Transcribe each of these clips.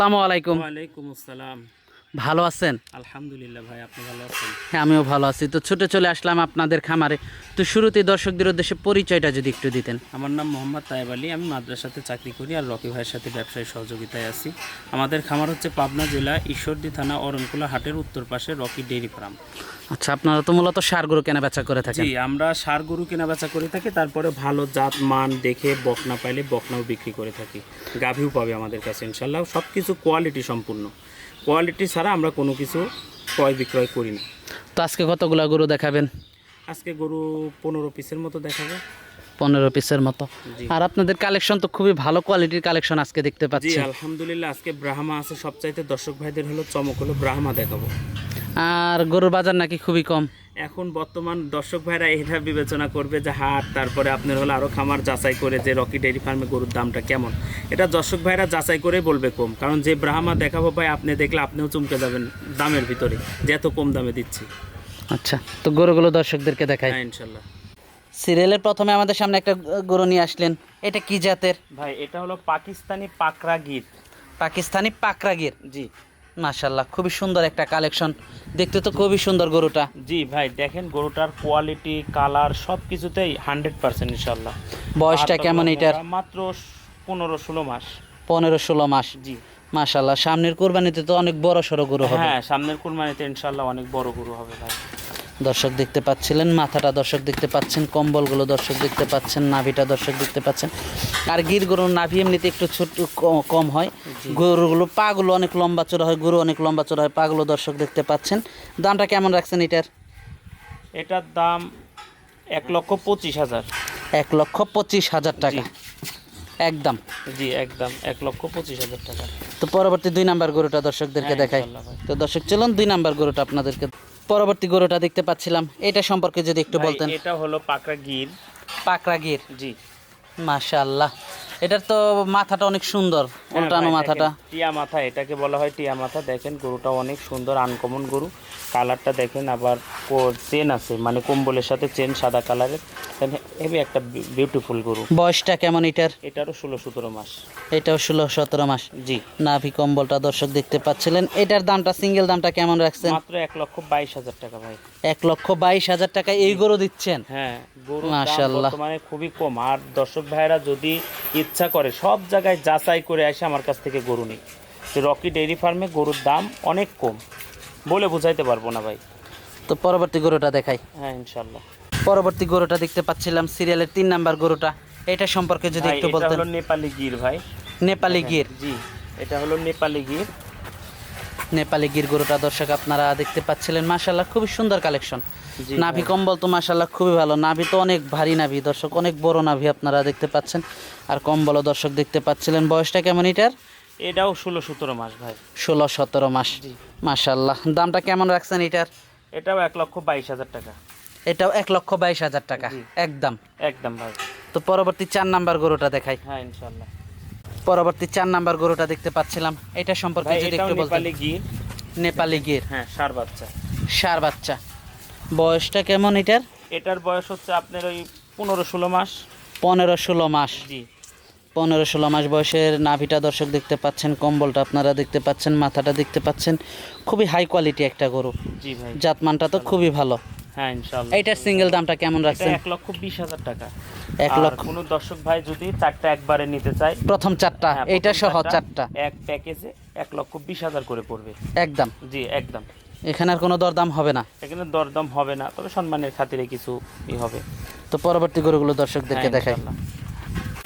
আসসালামু আলাইকুম। ওয়ালাইকুম আসসালাম। ভালো আছেন? আলহামদুলিল্লাহ ভাই আপনি ভালো আছেন? হ্যাঁ আমিও ভালো আছি। তো ছুটে চলে আসলাম আপনাদের খামারে। তো শুরুতেই দর্শকদের উদ্দেশ্যে পরিচয়টা যদি একটু দিতেন। আমার নাম মোহাম্মদ তায়েব আলী। আমি মাদ্রাসাতে চাকরি করি আর রকি ভাইয়ের সাথে ব্যবসায় সহযোগিতায় আছি। আমাদের খামার হচ্ছে পাবনা জেলা ঈশ্বরদী থানা অরণকুলা হাটের উত্তর পাশে রকি ডেইরি ফার্ম। আচ্ছা আপনারা তো মূলত সারগুলো কেনা বেচা করে থাকেন। জি আমরা সার গরু কেনা বেচা করে থাকি তারপরে ভালো জাত মান দেখে বকনা পাইলে বকনাও বিক্রি করে থাকি। গাভীও পাবে আমাদের কাছে ইনশাল্লাহ। সব কিছু কোয়ালিটি সম্পূর্ণ। কোয়ালিটি ছাড়া আমরা কোনো কিছু ক্রয় বিক্রয় করি না। তো আজকে কতগুলো গরু দেখাবেন? আজকে গরু পনেরো পিসের মতো দেখাবো। পনেরো পিসের মতো। আর আপনাদের কালেকশন তো খুবই ভালো কোয়ালিটির কালেকশন আজকে দেখতে পাচ্ছি আলহামদুলিল্লাহ আজকে ব্রাহ্মা আছে সবচাইতে দর্শক ভাইদের হলো চমক হলো ব্রাহ্মা দেখাবো। আর গরুর বাজার নাকি খুবই কম। এখন বর্তমান দর্শক ভাইরা এটা বিবেচনা করবে যে হাট তারপরে আপনার হলো আরও খামার যাচাই করে যে রকি ডেয়ারি ফার্মে গরুর দামটা কেমন। এটা দর্শক ভাইরা যাচাই করে বলবে কম। কারণ যে ব্রাহ্মা দেখাবো ভাই আপনি দেখলে আপনিও চমকে যাবেন দামের ভিতরে যে এত কম দামে দিচ্ছি। আচ্ছা তো গরুগুলো দর্শকদেরকে দেখাই। হ্যাঁ ইনশাল্লাহ। সিরিয়ালের প্রথমে আমাদের সামনে একটা গরু নিয়ে আসলেন। এটা কি জাতের? ভাই এটা হলো পাকিস্তানি পাকড়া গীত পাকিস্তানি পাকরাগির জি। মাশাল্লাহ খুবই সুন্দর একটা কালেকশন। দেখতে তো খুবই সুন্দর গরুটা। জি ভাই দেখেন গরুটার কোয়ালিটি কালার সব কিছুতেই হান্ড্রেড পার্সেন্ট ইনশাল্লাহ বয়সটা কেমন এটার? মাত্র পনেরো ষোলো মাস। পনেরো ষোলো মাস। জি। মাশাল্লাহ সামনের কোরবানিতে তো অনেক বড় সড়ো গরু হবে। হ্যাঁ সামনের কুরবানিতে ইনশাল্লাহ অনেক বড় গরু হবে ভাই। দর্শক দেখতে পাচ্ছিলেন মাথাটা দর্শক দেখতে পাচ্ছেন কম্বলগুলো দর্শক দেখতে পাচ্ছেন নাভিটা দর্শক দেখতে পাচ্ছেন। আর গির গরুর নাভি এমনিতে একটু ছোট কম হয়। গরুগুলো পাগুলো অনেক লম্বা চড়া হয় গরু অনেক লম্বা চড়া হয় পাগুলো দর্শক দেখতে পাচ্ছেন। দামটা কেমন রাখছেন এটার? এটার দাম এক লক্ষ পঁচিশ হাজার। এক লক্ষ পঁচিশ হাজার টাকা। একদম। জি একদম এক লক্ষ পঁচিশ হাজার টাকা। তো পরবর্তী দুই নাম্বার গরুটা দর্শকদেরকে হ্যাঁ, দেখাই। তো দর্শক চলুন দুই নাম্বার গরুটা আপনাদেরকে পরবর্তী গরুটা দেখতে পাচ্ছিলাম। এটা সম্পর্কে যদি একটু বলতেন। এটা হলো পাকড়া গির। পাকড়া গির। জি। মাশাআল্লাহ। এটার তো মাথাটা অনেক সুন্দর হ্যাঁ উল্টানো মাথাটা। টিয়া মাথা এটাকে বলা হয় টিয়া মাথা। দেখেন গরুটা অনেক সুন্দর আনকমন গরু। কালারটা দেখেন আবার চেন আছে মানে কম্বলের সাথে চেন সাদা কালারের হেভি একটা বিউটিফুল গরু। বয়সটা কেমন এটার? এটারও ষোলো সতেরো মাস। এটাও ষোলো সতেরো মাস। জি। নাভি কম্বলটা দর্শক দেখতে পাচ্ছিলেন। এটার দামটা সিঙ্গেল দামটা কেমন রাখছেন? মাত্র এক লক্ষ বাইশ হাজার টাকা ভাই। এক লক্ষ বাইশ হাজার টাকা এই গরু দিচ্ছেন? হ্যাঁ গরু মাশাআল্লাহ। বর্তমানে খুবই কম। আর দর্শক ভাইরা যদি ইচ্ছা করে সব জায়গায় যাচাই করে আসে আমার কাছ থেকে গরু নিই। যে রকি ডেইরি ফার্মে গরুর দাম অনেক কম। বলে বুঝাইতে পারব না ভাই। তো পরবর্তী গরুটা দেখাই। হ্যাঁ ইনশাল্লাহ পরবর্তী গরুটা দেখতে পাচ্ছিলাম সিরিয়ালের তিন নাম্বার গরুটা। এটা সম্পর্কে যদি একটু বলতে বলতেন। নেপালি গির ভাই। নেপালি গির। জি এটা হলো নেপালি গির। নেপালি গির গরুটা দর্শক আপনারা দেখতে পাচ্ছিলেন। মাশাল্লাহ খুবই সুন্দর কালেকশন। নাভি কম্বল তো মাশাল্লাহ খুবই ভালো। নাভি তো অনেক ভারী নাভি দর্শক অনেক বড় নাভি আপনারা দেখতে পাচ্ছেন। আর কম্বলও দর্শক দেখতে পাচ্ছিলেন। বয়সটা কেমন এটার? এটাও ষোলো সতেরো মাস ভাই। ষোলো সতেরো মাস। মাশাল্লাহ দামটা কেমন রাখছেন এটার? এটাও এক লক্ষ বাইশ হাজার টাকা। এটাও এক লক্ষ বাইশ হাজার টাকা একদম। একদম ভাই। তো পরবর্তী চার নাম্বার গরুটা দেখাই। হ্যাঁ ইনশাল্লাহ পরবর্তী চার নাম্বার গরুটা দেখতে পাচ্ছিলাম। এটা সম্পর্কে যদি একটু বলতেন। নেপালি গির হ্যাঁ সার বাচ্চা। সার বাচ্চা। বয়সটা কেমন এটার? এটার বয়স হচ্ছে আপনার ওই পনেরো ষোলো মাস। পনেরো ষোলো মাস। জি। পনেরো ষোলো মাস বয়সের নাভিটা দর্শক দেখতে পাচ্ছেন কম্বলটা আপনারা দেখতে পাচ্ছেন মাথাটা দেখতে পাচ্ছেন। খুবই হাই কোয়ালিটি একটা গরু। জি ভাই। জাতমানটা তো খুবই ভালো। হ্যাঁ ইনশাল্লাহ এইটার সিঙ্গেল দামটা কেমন রাখছেন? এক লক্ষ বিশ হাজার টাকা। এক লক্ষ। কোনো দর্শক ভাই যদি চারটা একবারে নিতে চায় প্রথম চারটা হ্যাঁ, এইটা সহ চারটা এক প্যাকেজে এক লক্ষ বিশ হাজার করে পড়বে। একদম। জি একদম। এখানে আর কোনো দরদাম হবে না। এখানে দরদাম হবে না তবে সম্মানের খাতিরে কিছু ই হবে। তো পরবর্তী গরুগুলো দর্শকদেরকে হ্যাঁ, দেখাই।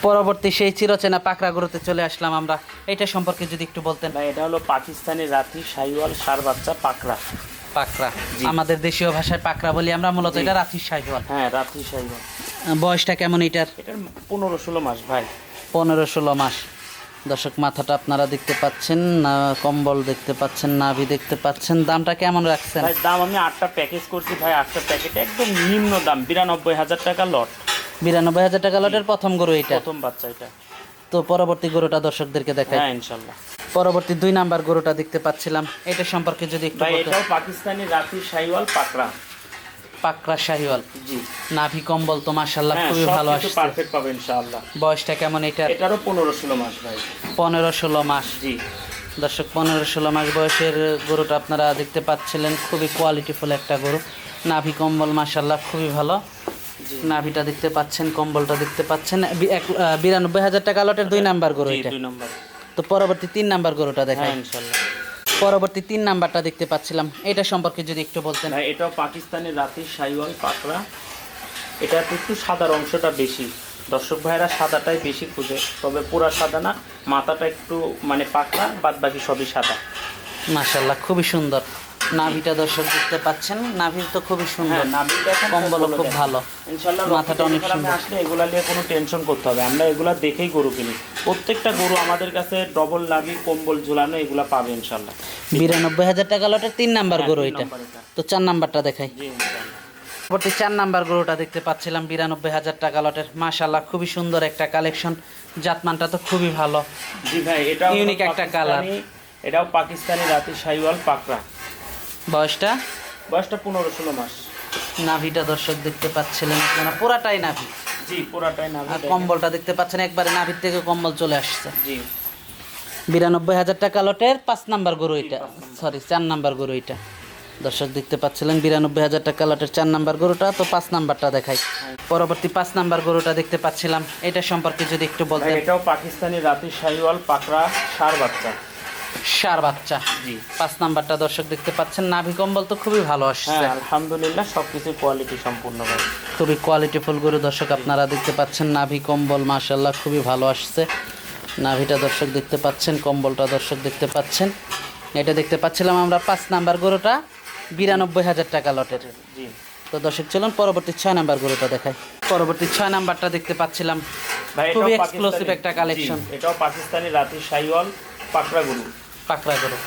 পরবর্তী সেই চিরচেনা পাকড়া গরুতে চলে আসলাম আমরা। এটা সম্পর্কে যদি একটু বলতেন। ভাই এটা হলো পাকিস্তানি রাতি সাইওয়াল সার বাচ্চা পাকড়া। পাকড়া। আমাদের দেশীয় ভাষায় পাকড়া বলি আমরা মূলত এটা রাত্রি সাইহল হ্যাঁ রাত্রি সাইওয়াল। বয়সটা কেমন এটার? এটার পনেরো ষোলো মাস ভাই। পনেরো ষোলো মাস। দর্শক মাথাটা আপনারা দেখতে পাচ্ছেন না কম্বল দেখতে পাচ্ছেন নাভি দেখতে পাচ্ছেন। দামটা কেমন রাখছেন? ভাই দাম আমি আটটা প্যাকেজ করছি ভাই। আটটা প্যাকেট একদম নিম্ন দাম বিরানব্বই হাজার টাকা লট বিরানব্বই হাজার টাকা লটের প্রথম গরু এটা প্রথম বাচ্চা এটা। তো পরবর্তী গরুটা দর্শকদেরকে দেখাই। হ্যাঁ ইনশাল্লাহ। পরবর্তী দুই নাম্বার গরুটা দেখতে পাচ্ছিলাম। এটা সম্পর্কে যদি একটু ভাই এটাও পাকিস্তানি রাতি সাইওয়াল পাকড়া। পাকড়া শাহিওয়াল। জি। নাভি কম্বল তো মাশাল্লাহ হ্যাঁ খুবই ভালো আসছে। পারফেক্ট পাবে ইনশাআল্লাহ। বয়সটা কেমন এটা এটারও পনেরো ষোলো মাস ভাই। পনেরো ষোলো মাস। জি। দর্শক পনেরো ষোলো মাস বয়সের গরুটা আপনারা দেখতে পাচ্ছিলেন খুবই কোয়ালিটিফুল একটা গরু। নাভি কম্বল মাসাল্লাহ খুবই ভালো। নাভিটা দেখতে পাচ্ছেন কম্বলটা দেখতে পাচ্ছেন। বিরানব্বই হাজার টাকা লটের দুই নাম্বার গরু এটা। দুই নম্বর। তো পরবর্তী তিন নাম্বার গরুটা হ্যাঁ দেখায় ইনশাল্লাহ পরবর্তী তিন নাম্বারটা দেখতে পাচ্ছিলাম। এটা সম্পর্কে যদি একটু বলতেন। হ্যাঁ এটাও পাকিস্তানের রাতের সাইওয়াল পাকড়া। এটা একটু সাদার অংশটা বেশি। দর্শক ভাইয়েরা সাদাটাই বেশি খুঁজে তবে পুরা সাদা না মাথাটা একটু মানে পাকড়া বাদ বাকি সবই সাদা। মাসাল্লাহ খুবই সুন্দর। নাভিটা দর্শক দেখতে পাচ্ছেন। নাভির তো খুবই সুন্দর। হ্যাঁ নাভি খুব ভালো। মাথাটা অনেক সুন্দর। আসলে এগুলা নিয়ে কোনো টেনশন করতে হবে। আমরা এগুলা দেখেই গরু কিনি। প্রত্যেকটা গরু আমাদের কাছে ডবল নাভি কম্বল ঝুলানো এগুলা পাবে ইনশাল্লাহ বিরানব্বই হাজার টাকা লটের তিন নাম্বার হ্যাঁ, গরু এটা। তো চার নাম্বারটা দেখাই। পরবর্তী চার নাম্বার গরুটা দেখতে পাচ্ছিলাম বিরানব্বই হাজার টাকা লটের। মাশাল্লাহ খুবই সুন্দর একটা কালেকশন। জাতমানটা তো খুবই ভালো। জি ভাই এটাও হলো Unique একটা পাকিস্তানি- এটাও পাকিস্তানি রাতি সাইওয়াল পাকড়া। বয়সটা? বয়সটা পনেরো ষোলো মাস। নাভিটা দর্শক দেখতে পাচ্ছিলেন আপনারা। পুরাটাই নাভি। জি পুরাটাই নাভি আর কম্বলটা দেখতে পাচ্ছেন একবারে নাভির থেকে কম্বল চলে আসছে। জি। বিরানব্বই হাজার টাকা লটের পাঁচ নাম্বার গরু এটা। সরি চার নাম্বার গরু এটা। দর্শক দেখতে পাচ্ছিলেন বিরানব্বই হাজার টাকা লটের চার নাম্বার গরুটা। তো পাঁচ নাম্বারটা দেখাই। পরবর্তী পাঁচ নাম্বার গরুটা দেখতে পাচ্ছিলাম। এটা সম্পর্কে যদি একটু ভাই বলতেন এটাও পাকিস্তানি রাতি সাইওয়াল পাকড়া সার বাচ্চা। সার বাচ্চা। জি। পাঁচ নাম্বারটা দর্শক দেখতে পাচ্ছেন। নাভি কম্বল তো খুবই ভালো আসছে। হ্যাঁ আলহামদুলিল্লাহ সবকিছু কোয়ালিটি সম্পূর্ণ খুবই কোয়ালিটিফুল গরু দর্শক আপনারা দেখতে পাচ্ছেন নাভি কম্বল মাশাল্লাহ খুবই ভালো আসছে। নাভিটা দর্শক দেখতে পাচ্ছেন কম্বলটা দর্শক দেখতে পাচ্ছেন। এটা দেখতে পাচ্ছিলাম আমরা পাঁচ নাম্বার গরুটা বিরানব্বই হাজার টাকা লটের। জি। তো দর্শক চলুন পরবর্তী ছয় নাম্বার গরুটা দেখাই। পরবর্তী ছয় নাম্বারটা দেখতে পাচ্ছিলাম। ভাই খুবই এক্সক্লুসিভ একটা কালেকশন এটাও পাকিস্তানি রাতি সাইওয়াল পাকড়া গরু। পাকড়া গরু।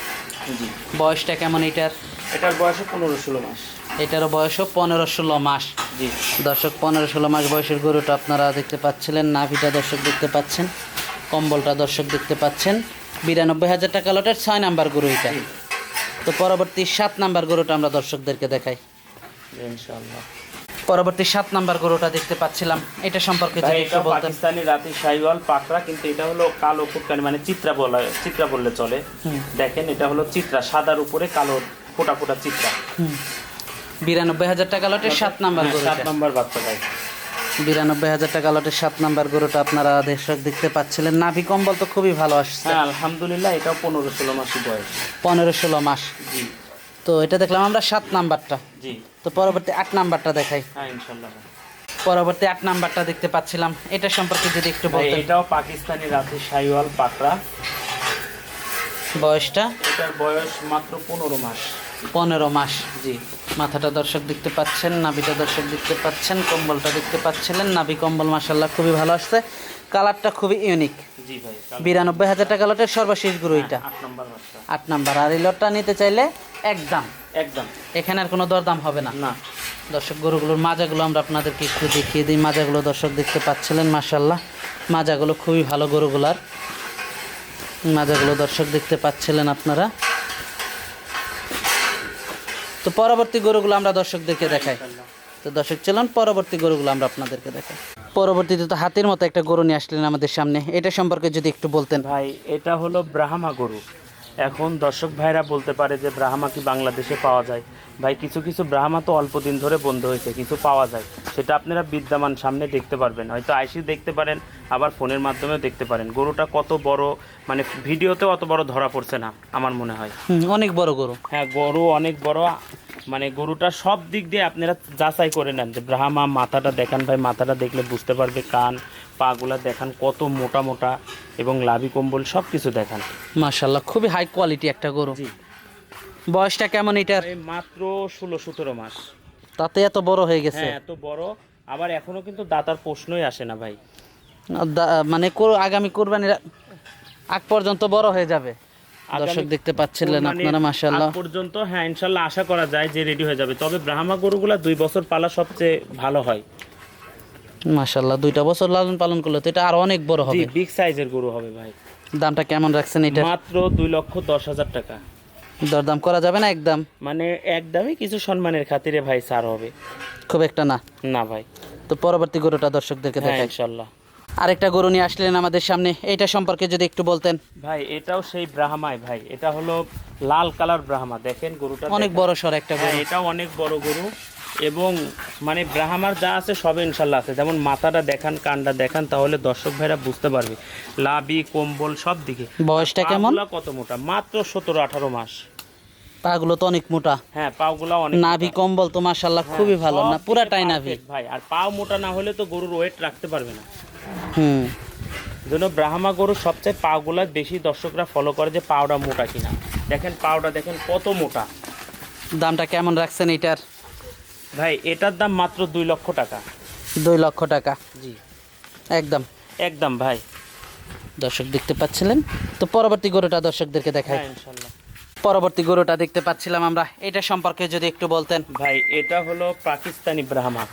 জি। বয়সটা কেমন এটার? এটার বয়সে পনেরো ষোলো মাস। এটারও বয়সও পনেরো ষোলো মাস। জি। দর্শক পনেরো ষোলো মাস বয়সের গরুটা আপনারা দেখতে পাচ্ছিলেন নাভিটা দর্শক দেখতে পাচ্ছেন কম্বলটা দর্শক দেখতে পাচ্ছেন। বিরানব্বই হাজার টাকা লটের ছয় নাম্বার গরু এটা। তো পরবর্তী সাত নাম্বার গরুটা আমরা দর্শকদেরকে দেখাই। ইনশাআল্লাহ। পরবর্তী সাত নাম্বার গরুটা দেখতে পাচ্ছিলাম। এটা সম্পর্কে ভাই যদি একটু বলতেন। পাকিস্তানি রাতি সাইওয়াল পাকড়া কিন্তু এটা হলো কালো ফুটকানি মানে চিত্রা বলা চিত্রা বললে চলে। দেখেন এটা হলো চিত্রা সাদার উপরে কালো ফোটা ফোটা চিত্রা। বিরানব্বই হাজার টাকা লটের সাত নাম্বার হ্যাঁ, সাত। নম্বর বাচ্চা ভাই। বিরানব্বই হাজার টাকা লটের সাত নাম্বার গরুটা আপনারা দর্শক দেখতে পাচ্ছিলেন। নাভি কম্বল তো খুবই ভালো আসছে। হ্যাঁ আলহামদুলিল্লাহ এটাও পনেরো ষোলো মাসি বয়স। পনেরো ষোলো মাস। জি। তো এটা দেখলাম আমরা সাত নাম্বারটা। জি। তো পরবর্তী আট নাম্বারটা দেখাই। হ্যাঁ ইনশাল্লাহ। পরবর্তী আট নাম্বারটা দেখতে পাচ্ছিলাম। এটা সম্পর্কে যদি একটু ভাই বলতেন। এটাও পাকিস্তানি রাতি সাইওয়াল পাকড়া। বয়সটা? এটার বয়স মাত্র পনেরো মাস। পনেরো মাস। জি। মাথাটা দর্শক দেখতে পাচ্ছেন নাভিটা দর্শক দেখতে পাচ্ছেন কম্বলটা দেখতে পাচ্ছিলেন। নাভি কম্বল মাসাল্লাহ খুবই ভালো আসছে। কালারটা খুবই ইউনিক। জি ভাই বিরানব্বই হাজার টাকা লটের সর্বশেষ গুরু এটা। আট নম্বর বাচ্চা আট নাম্বার। আর এই লটটা নিতে চাইলে একদম। একদম। এখানে আর কোনো দরদাম হবে না। না। দর্শক গরুগুলোর মাজাগুলো আমরা আপনাদেরকে একটু দেখিয়ে দিই। মাজাগুলো দর্শক দেখতে পাচ্ছিলেন মাসাল্লাহ মাজাগুলো খুবই ভালো গরুগুলার। মাজাগুলো দর্শক দেখতে পাচ্ছিলেন আপনারা। তো পরবর্তী গরুগুলো আমরা দর্শকদেরকে দেখাই। তো দর্শক চলুন পরবর্তী গরুগুলো আমরা আপনাদেরকে দেখাই। পরবর্তীতে তো হাতির মতো একটা গরু নিয়ে আসলেন আমাদের সামনে। এটা সম্পর্কে যদি একটু বলতেন। ভাই এটা হলো ব্রাহ্মা গরু। এখন দর্শক ভাইরা বলতে পারে যে ব্রাহ্মা কি বাংলাদেশে পাওয়া যায়? ভাই কিছু কিছু ব্রাহ্মা তো অল্প দিন ধরে বন্ধ হয়েছে কিছু পাওয়া যায়। সেটা আপনারা বিদ্যমান সামনে দেখতে পারবেন। হয়তো আইসি দেখতে পারেন আবার ফোনের মাধ্যমেও দেখতে পারেন। গরুটা কত বড় মানে ভিডিওতে অত বড় ধরা পড়ছে না আমার মনে হয়। অনেক বড় গরু। হ্যাঁ গরু অনেক বড় মানে গরুটা সব দিক দিয়ে আপনারা যাচাই করে নেন যে ব্রাহ্মা মাথাটা দেখান ভাই মাথাটা দেখলে বুঝতে পারবে কান পাগুলা দেখান কত মোটা মোটা এবং লাভি কম্বল সব কিছু দেখান। মাশাল্লাহ খুবই হাই কোয়ালিটি একটা গরু। বয়সটা কেমন এটার? মাত্র ষোলো সতেরো মাস। তাতে এত বড় হয়ে গেছে? হ্যাঁ এত বড়। আবার এখনও কিন্তু দাতার প্রশ্নই আসে না ভাই। মানে আগামী কোরবানির আগ পর্যন্ত বড় হয়ে যাবে। দর্শক দেখতে পাচ্ছিলেন আপনারা মাশাল্লাহ আগ পর্যন্ত হ্যাঁ ইনশাল্লাহ আশা করা যায় যে রেডি হয়ে যাবে। তবে ব্রাহ্মা গরুগুলা দুই বছর পালা সবচেয়ে ভালো হয়। মাশাল্লাহ দুইটা বছর লালন পালন করলে তো এটা আরও অনেক বড় হবে। বিগ সাইজের গরু হবে ভাই। দামটা কেমন রাখছেন এটা মাত্র দুই লক্ষ দশ হাজার টাকা। দরদাম করা যাবে না একদম? মানে একদমই কিছু সম্মানের খাতিরে ভাই ছাড় হবে। খুব একটা না? না ভাই। তো পরবর্তী গরুটা দর্শকদেরকে হ্যাঁ দেখাই। ইনশাল্লাহ আরেকটা গরু নিয়ে আসলেন আমাদের সামনে। এইটা সম্পর্কে যদি একটু বলতেন। ভাই এটাও সেই ব্রাহ্মাই ভাই। এটা হলো লাল কালার ব্রাহ্মা। দেখেন গরুটা অনেক বড় সর একটা হ্যাঁ গরু। এটাও অনেক বড় গরু। এবং মানে ব্রাহ্মার যা আছে সবে ইনশাল্লাহ আছে। যেমন মাথাটা দেখান কানটা দেখান তাহলে দর্শক ভাইরা বুঝতে পারবে। লাবি কম্বল সব দিকে। বয়সটা কেমন? কত মোটা? মাত্র সতেরো আঠারো মাস। পাগুলো তো অনেক মোটা। হ্যাঁ পাগুলা অনেক নাভি কম্বল তো মাশাল্লাহ খুবই হ্যাঁ, ভালো। সব না পুরাটাই নাভি। ভাই। আর পাও মোটা না হলে তো গরুর ওয়েট রাখতে পারবে না। হুম। জন্য ব্রাহ্মা গরুর সবচেয়ে পাগুলা বেশি দর্শকরা ফলো করে যে পাওটা মোটা কিনা। দেখেন পাওটা দেখেন কত মোটা। দামটা কেমন রাখছেন এটার? ভাই এটার দাম মাত্র দুই লক্ষ টাকা। দুই লক্ষ টাকা? জি। একদম। একদম ভাই। দর্শক দেখতে পাচ্ছিলেন? তো পরবর্তী গরুটা দর্শকদেরকে দেখাই। হ্যাঁ ইনশাল্লাহ। পরবর্তী গরুটা দেখতে পাচ্ছিলাম আমরা। এটা সম্পর্কে যদি একটু বলতেন। ভাই এটা হলো পাকিস্তানি ব্রাহ্মা।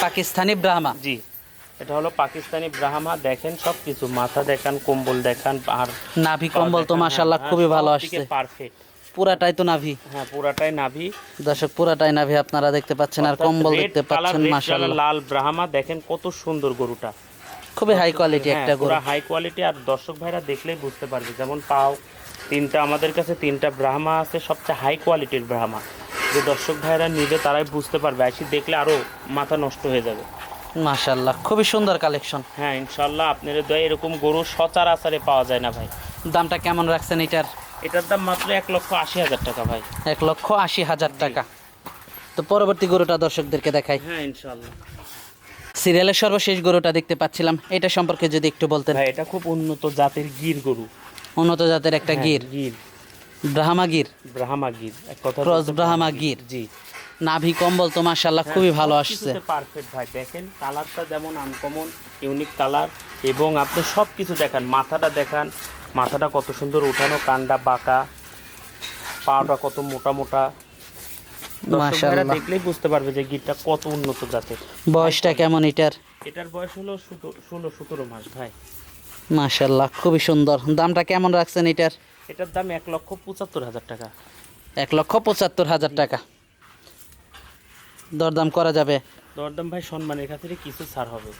পাকিস্তানি ব্রাহ্মা? জি। এটা হলো পাকিস্তানি ব্রাহ্মা। দেখেন সব কিছু মাথা দেখান কম্বল দেখান আর নাভি কম্বল তো মাশাল্লাহ খুবই ভালো আসছে। পারফেক্ট পুরাটাই তো নাভি। হ্যাঁ পুরাটাই নাভি। দর্শক পুরাটাই নাভি আপনারা দেখতে পাচ্ছেন আর কম্বল দেখতে পাচ্ছেন লাল ব্রাহ্মা দেখেন কত সুন্দর গরুটা। খুবই হাই কোয়ালিটি একটা গরু। হাই কোয়ালিটি আর দর্শক ভাইরা দেখলেই বুঝতে পারবে যেমন পাও তিনটা আমাদের কাছে তিনটা ব্রাহ্মা আছে সবচেয়ে হাই কোয়ালিটির ব্রাহ্মা। যে দর্শক ভাইরা নিবে তারাই বুঝতে পারবে আসি দেখলে আরও মাথা নষ্ট হয়ে যাবে। মাশাল্লাহ খুবই সুন্দর কালেকশন হ্যাঁ ইনশাল্লাহ আপনার দয় এরকম গরু সচরাচরে পাওয়া যায় না ভাই। দামটা কেমন রাখছেন এটার? এটার দাম মাত্র এক লক্ষ আশি হাজার টাকা ভাই। এক লক্ষ আশি হাজার টাকা। তো পরবর্তী গরুটা দর্শকদেরকে দেখাই। হ্যাঁ ইনশাল্লাহ সিরিয়ালের সর্বশেষ গরুটা দেখতে পাচ্ছিলাম। এটা সম্পর্কে যদি একটু বলতেন। ভাই এটা খুব উন্নত জাতের গির গরু। উন্নত জাতের একটা হ্যাঁ, গির। গির। ব্রাহ্মা গির। ব্রাহ্মা গির। এক কথা ক্রস ব্রাহ্মা গির। জি। নাভি কম্বল তো মাশাল্লাহ খুবই ভালো আসছে। পারফেক্ট ভাই। দেখেন কালারটা যেমন আনকমন ইউনিক কালার এবং আপনি সব কিছু দেখান মাথাটা দেখান মাথাটা কত সুন্দর উঠানো কানটা বাঁকা পাটা কত মোটা মোটা। মাশাল্লাহ দেখলেই বুঝতে পারবে যে গিরটা কত উন্নত জাতের। বয়সটা কেমন এটার? এটার বয়স হলো ষোলো সতেরো মাস ভাই। মাশাল্লাহ খুবই সুন্দর। দামটা কেমন রাখছেন এটার? এটার দাম এক লক্ষ পঁচাত্তর হাজার টাকা। এক লক্ষ পঁচাত্তর হাজার টাকা। দরদাম করা যাবে। দরদাম ভাই সম্মানের খাতিরে কিছু ছাড় হবে।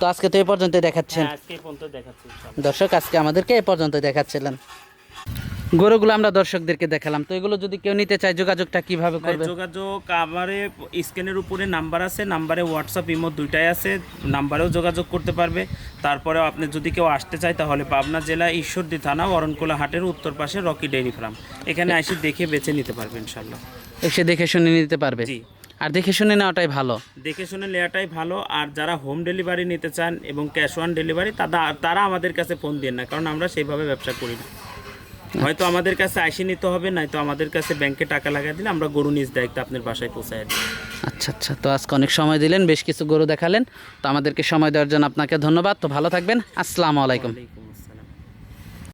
তো আজকে তো এই পর্যন্ত দেখাচ্ছেন। হ্যাঁ আজকে পর্যন্ত দেখাচ্ছি দর্শক আজকে আমাদেরকে এই পর্যন্ত দেখাচ্ছিলেন। গরুগুলো আমরা দর্শকদেরকে দেখালাম। তো এগুলো যদি কেউ নিতে চায় যোগাযোগটা কীভাবে করবে? যোগাযোগ আমারে স্ক্রিনের উপরে নাম্বার আছে নাম্বারে হোয়াটসঅ্যাপ ইমো দুইটাই আছে। নাম্বারেও যোগাযোগ করতে পারবে। তারপরেও আপনি যদি কেউ আসতে চায় তাহলে পাবনা জেলা ঈশ্বরদী থানা অরণকোলা হাটের উত্তর পাশে রকি ডেইরি ফার্ম। এখানে এসে দেখে বেছে নিতে পারবে ইনশাল্লাহ এসে দেখে শুনে নিতে পারবে। জি। আর দেখে শুনে নেওয়াটাই ভালো। দেখে শুনে নেওয়াটাই ভালো। আর যারা হোম ডেলিভারি নিতে চান এবং ক্যাশ অন ডেলিভারি তারা তারা আমাদের কাছে ফোন দিন না কারণ আমরা সেইভাবে ব্যবসা করি না। হয়তো আমাদের কাছে আইসি নিতে হবে নয়তো আমাদের কাছে ব্যাংকে টাকা লাগাই দিলে আমরা গরু নিজ দায়িত্ব আপনার বাসায় পৌঁছায় দিই। আচ্ছা আচ্ছা তো আজকে অনেক সময় দিলেন বেশ কিছু গরু দেখালেন। তো আমাদেরকে সময় দেওয়ার জন্য আপনাকে ধন্যবাদ। তো ভালো থাকবেন। আসসালামু আলাইকুম।